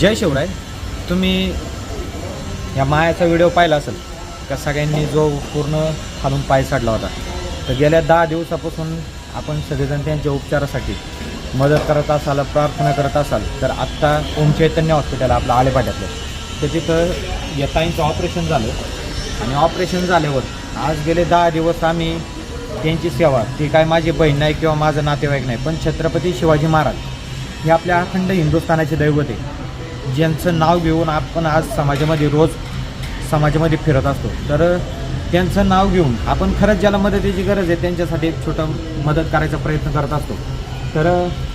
जय शिवराय. तुम्ही या मायाचा व्हिडिओ पाहिला असेल का सगळ्यांनी जो पूर्ण खालून पाय चढला होता तर गेल्या दहा दिवसापासून आपण सगळेजण त्यांच्या उपचारासाठी मदत करत असाल प्रार्थना करत असाल तर आत्ता ओम चैतन्य हॉस्पिटल आपलं आलेपाट्यातलं तर तिथं या ताईंचं ऑपरेशन झालं आणि ऑपरेशन झाल्यावर आज गेले दहा दिवस आम्ही त्यांची सेवा ती काय माझी बहीण नाही किंवा माझं नातेवाईक नाही पण छत्रपती शिवाजी महाराज हे आपल्या अखंड हिंदुस्थानाचे दैवत आहे. ज्यांचं नाव घेऊन आपण आज समाजामध्ये रोज समाजामध्ये फिरत असतो. तर त्यांचं नाव घेऊन आपण खरंच ज्याला मदतीची गरज आहे त्यांच्यासाठी एक छोटं मदत करायचा प्रयत्न करत असतो. तर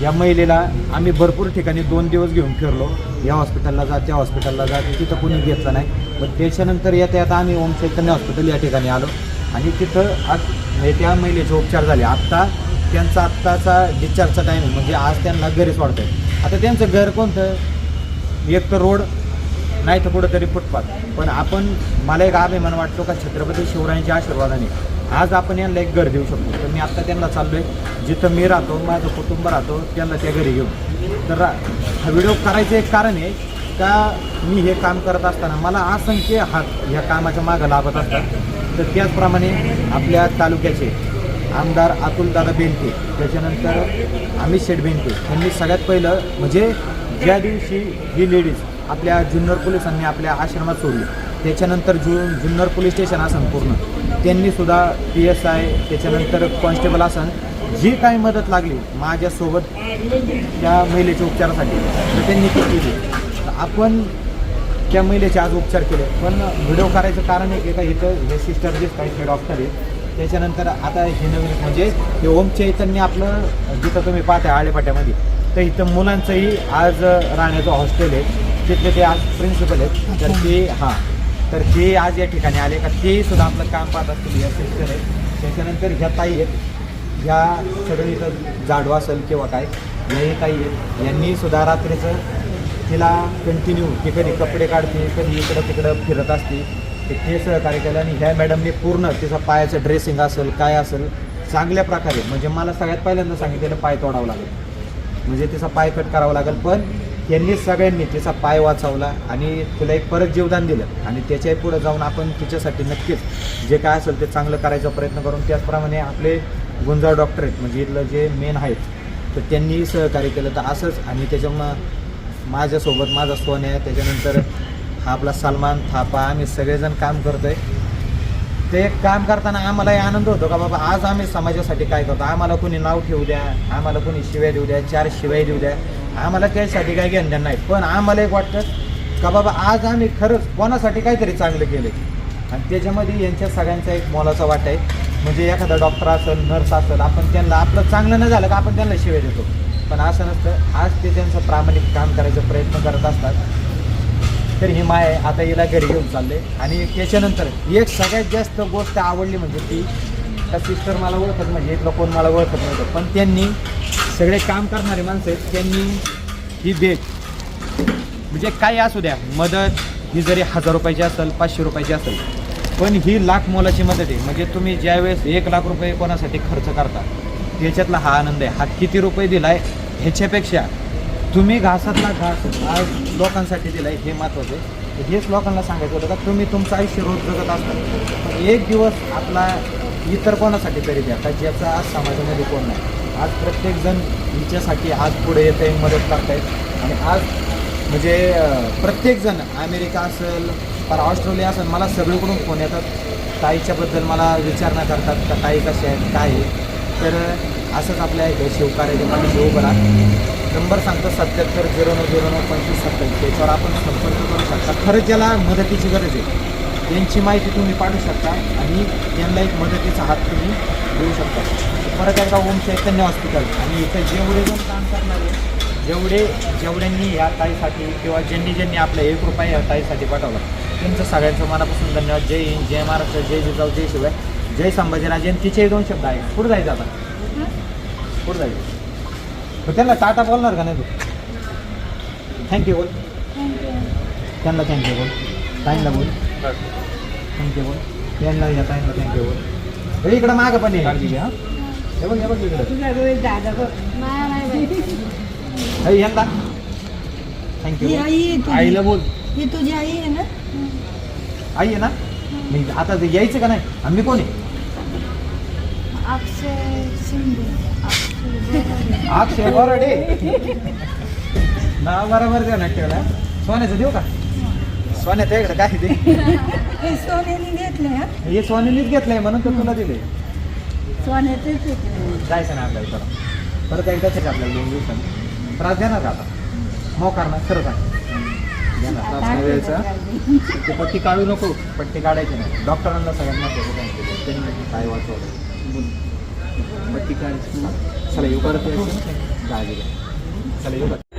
या महिलेला आम्ही भरपूर ठिकाणी दोन दिवस घेऊन फिरलो. या हॉस्पिटलला जा त्या हॉस्पिटलला जा तिथं कोणी घेतलं नाही. पण त्याच्यानंतर येता येता आम्ही ओम चैतन्य हॉस्पिटल या ठिकाणी आलो. आणि तिथं आज म्हणजे त्या महिलेचे उपचार झाले. आत्ता त्यांचा आत्ताचा डिस्चार्जचा टाईम म्हणजे आज त्यांना घरीच वाढतं आहे आता त्यांचं घर कोणतं? एक तर रोड नाही तर कुठंतरी फुटपाथ. पण आपण मला एक अभिमान वाटतो का छत्रपती शिवरायांच्या आशीर्वादाने आज आपण यांना एक घर देऊ शकतो. तर मी आत्ता त्यांना चाललो आहे जिथं मी राहतो माझं कुटुंब राहतो त्यांना त्या घरी घेऊन. तर रा- हा व्हिडिओ करायचं एक कारण आहे का मी हे काम करत असताना मला असंख्य हात ह्या कामाच्या मागं लाभत असतात. तर त्याचप्रमाणे आपल्या तालुक्याचे आमदार अतुलदादा बेनके त्याच्यानंतर अमित शेठ बेनके यांनी सगळ्यात पहिलं म्हणजे ज्या दिवशी ही लेडीज आपल्या जुन्नर पोलिसांनी आपल्या आश्रमात सोडली त्याच्यानंतर जु जुन्नर पोलीस स्टेशन असन पूर्ण त्यांनी सुद्धा पी एस आय त्याच्यानंतर कॉन्स्टेबल असन जी काही मदत लागली माझ्यासोबत त्या महिलेच्या उपचारासाठी तर त्यांनी ती केली. तर आपण त्या महिलेचे आज उपचार केले पण व्हिडिओ करायचं कारण आहे की का इथं हे सिस्टर जे काही हे डॉक्टर आहेत त्याच्यानंतर आता हे नवीन म्हणजे हे ओम चैतन्य आपलं जिथं तुम्ही पाहता आळेपाट्यामध्ये तर इथं मुलांचंही आज राहण्याचं हॉस्टेल आहे. तिथले ते आज प्रिन्सिपल आहेत. तर ते हां. तर ते आज या ठिकाणी आले का ते सुद्धा आपलं काम पाहत असतील या सिस्टर आहे. त्याच्यानंतर ह्या ताई आहेत. ह्या सगळं इथं जाडवा असेल किंवा काय याही ताई आहेत. यांनी सुद्धा रात्रीचं तिला कंटिन्यू ती कधी कपडे काढते कधी इकडं तिकडं फिरत असते. ते सहकार्य केलं आणि ह्या मॅडमने पूर्ण तिचा पायाचं ड्रेसिंग असेल काय असेल चांगल्या प्रकारे म्हणजे मला सगळ्यात पहिल्यांदा सांगितलेलं पाय तोडावं लागेल. म्हणजे तिचा पाय कट करावा लागेल पण यांनी सगळ्यांनी तिचा पाय वाचवला आणि तिला एक परत जीवदान दिलं. आणि त्याच्याही पुढे जाऊन आपण तिच्यासाठी नक्कीच जे काय असेल ते चांगलं करायचा प्रयत्न करून त्याचप्रमाणे आपले गुंजाळ डॉक्टर आहेत म्हणजे इथलं जे मेन आहेत तर त्यांनीही सहकार्य केलं तर असंच. आणि त्याच्यामुळं माझ्यासोबत माझा सोन आहे. त्याच्यानंतर हा आपला सलमान थापा आम्ही सगळेजण काम करतो आहे ते काम करताना आम्हालाही आनंद होतो का बाबा आज आम्ही समाजासाठी काय करतो? आम्हाला कोणी नाव ठेवू द्या आम्हाला कोणी शिव्या देऊ द्या चार शिवाय देऊ द्या. आम्हाला त्यासाठी काय घेणं नाही. पण आम्हाला एक वाटतं का बाबा आज आम्ही खरंच कोणासाठी काहीतरी चांगलं केलं आणि त्याच्यामध्ये यांच्या सगळ्यांचा एक मोलाचा वाट आहे. म्हणजे एखादा डॉक्टर असेल नर्स असेल आपण त्यांना आपलं चांगलं नाही झालं का आपण त्यांना शिवाय देतो. पण असं नसतं. आज ते त्यांचं प्रामाणिक काम करायचा प्रयत्न करत असतात. तर ही माय आता हिला घरी घेऊन चालले. आणि त्याच्यानंतर एक सगळ्यात जास्त गोष्ट आवडली म्हणजे ती त्या सिस्टर मला ओळखत म्हणजे इथलं कोण मला ओळखत नव्हतं. पण त्यांनी सगळे काम करणारे माणसं आहेत त्यांनी ही भेट. म्हणजे काही असू द्या मदत ही जरी हजार रुपयाची असेल पाचशे रुपयाची असेल पण ही लाख मोलाची मदत आहे. म्हणजे तुम्ही ज्यावेळेस एक लाख रुपये कोणासाठी खर्च करता त्याच्यातला हा आनंद आहे. हा किती रुपये दिला आहे ह्याच्यापेक्षा तुम्ही घासातला घास आज लोकांसाठी दिलं आहे हे महत्त्वाचं आहे. हेच लोकांना सांगायचं होतं का तुम्ही तुमचं आयुष्य रोज जगत असता. पण एक दिवस आपला इतर कोणासाठी तरी द्या का ज्याचा आज समाजामध्ये कोण नाही. आज प्रत्येकजण हिच्यासाठी आज पुढे येत आहे मदत करतायत. आणि आज म्हणजे प्रत्येकजण अमेरिका असेल पर ऑस्ट्रेलिया असेल मला सगळीकडून फोन येतात. ताईच्याबद्दल मला विचारणा करतात का ताई कशी आहेत काय आहे. तर असंच आपल्या इथे शिवकार्याच्या पाठीशी उभं राहतात. नंबर सांगतो सत्याहत्तर झिरो नऊ झिरो नऊ पंचवीस सत्तावीस. त्याच्यावर आपण संपर्क करू शकता. खरंच ज्याला मदतीची गरज आहे. त्यांची माहिती तुम्ही पाठवू शकता आणि त्यांना एक मदतीचा हात तुम्ही देऊ शकता. परत एकदा ओम चैतन्य हॉस्पिटल. आणि इथं जेवढे जण काम करणारे जेवढे जेवढ्यांनी या ताईसाठी किंवा ज्यांनी ज्यांनी आपल्या एक रुपया या ताईसाठी पाठवला त्यांचं सगळ्यांचं मनापासून धन्यवाद. जय हिंद जय महाराष्ट्र जय जिजाऊ जय शिवाय. जय संभाजीराजे. तिचे दोन शब्द आहे पुढे जायचं आता. पुढे जायचं. तर त्यांना टाटा बोलणार का नाही तू? थँक्यू बोल. त्यांना थँक्यू बोल. ताईंना बोल. थँक्यू बोल. त्यांना या ताईंना थँक्यू बोल. हे इकडं मागं पण आहे काळजी घ्या. हे बघ हे बघ इकडं. तुझा रोज दादा बघ. नाही नाही बाई. हे यंदा थँक्यू. आईला बोल. ही तुझी आई आहे ना? आई आहे ना? मी आता ते यायचं का नाही? आम्ही कोण आहे? अक्षय शिंदे. अक्षय अक्षय बोराडे? नाव बरोबर द्या ना ठेवला सोन्याचं देऊ का? सोन्याचं इकडे काय ते हे सोन्याने घेतले हा? हे सोन्यानेच घेतलंय म्हणून तर तुला दिले सोन्याचेच जायचं ना आपल्याला परत. परत एकदाच आहे का आपल्याला दोन दिवसांनी? त्रास देणार का आता? मोकार ना खरं सांग. देणार त्रास नाही द्यायचा. ते पट्टी काढू नको पट्टी काढायची नाही. डॉक्टरांना सगळ्यांना महत्त्वाचं सांगितलं त्यांनी काय वाचवलं पट्टी काढायची चला येऊ परत यायचं काळजी घ्या चला येऊ का